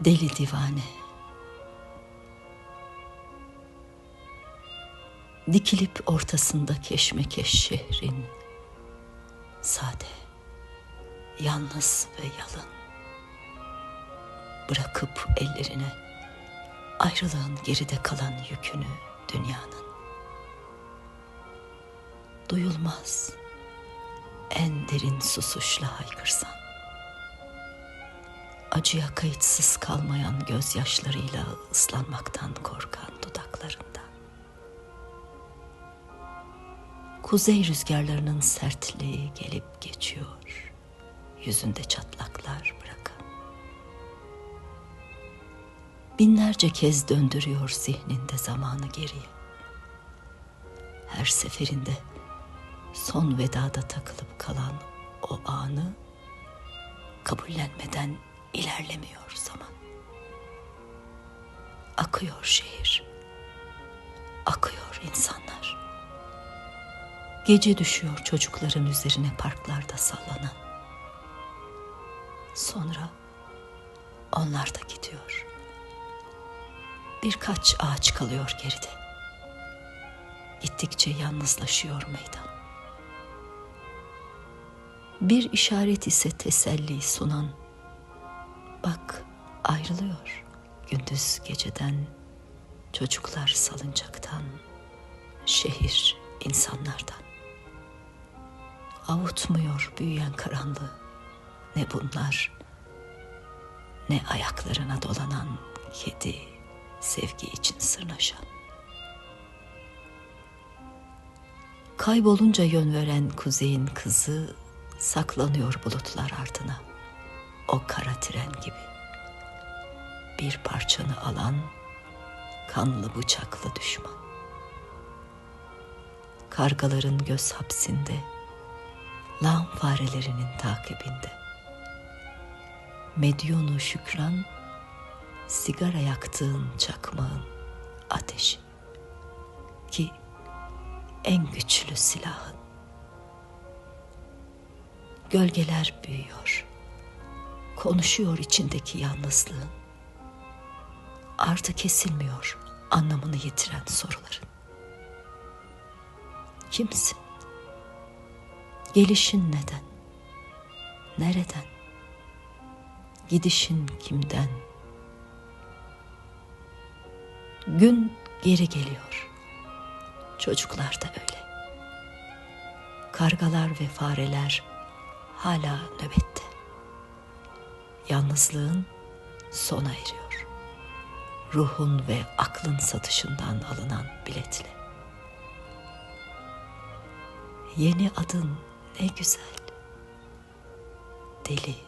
Deli divane. Dikilip ortasında keşmekeş şehrin. Sade, yalnız ve yalın. Bırakıp ellerine ayrılığın geride kalan yükünü dünyanın. Duyulmaz en derin susuşla haykırsan acıya kayıtsız kalmayan gözyaşlarıyla ıslanmaktan korkan dudaklarında. Kuzey rüzgarlarının sertliği gelip geçiyor, yüzünde çatlaklar bırakan. Binlerce kez döndürüyor zihninde zamanı geriye. Her seferinde son vedada takılıp kalan o anı kabullenmeden ilerlemiyor zaman. Akıyor şehir. Akıyor insanlar. Gece düşüyor çocukların üzerine parklarda sallanan. Sonra onlar da gidiyor. Birkaç ağaç kalıyor geride. Gittikçe yalnızlaşıyor meydan. Bir işaret ise teselli sunan ayrılıyor gündüz geceden, çocuklar salıncaktan, şehir insanlardan. Avutmuyor büyüyen karanlığı, ne bunlar, ne ayaklarına dolanan kedi, sevgi için sırnaşan. Kaybolunca yön veren kuzeyin kızı saklanıyor bulutlar ardına o kara tren gibi. Bir parçanı alan kanlı bıçaklı düşman. Kargaların göz hapsinde, lağım farelerinin takibinde. Medyonu şükran, sigara yaktığın çakmağın ateşi. Ki en güçlü silahın. Gölgeler büyüyor konuşuyor içindeki yalnızlığın. Artı kesilmiyor anlamını yitiren soruların. Kimsin? Gelişin neden? Nereden? Gidişin kimden? Gün geri geliyor. Çocuklar da öyle. Kargalar ve fareler hala nöbette yalnızlığın sona eriyor. Ruhun ve aklın satışından alınan biletle. Yeni adın ne güzel. Deli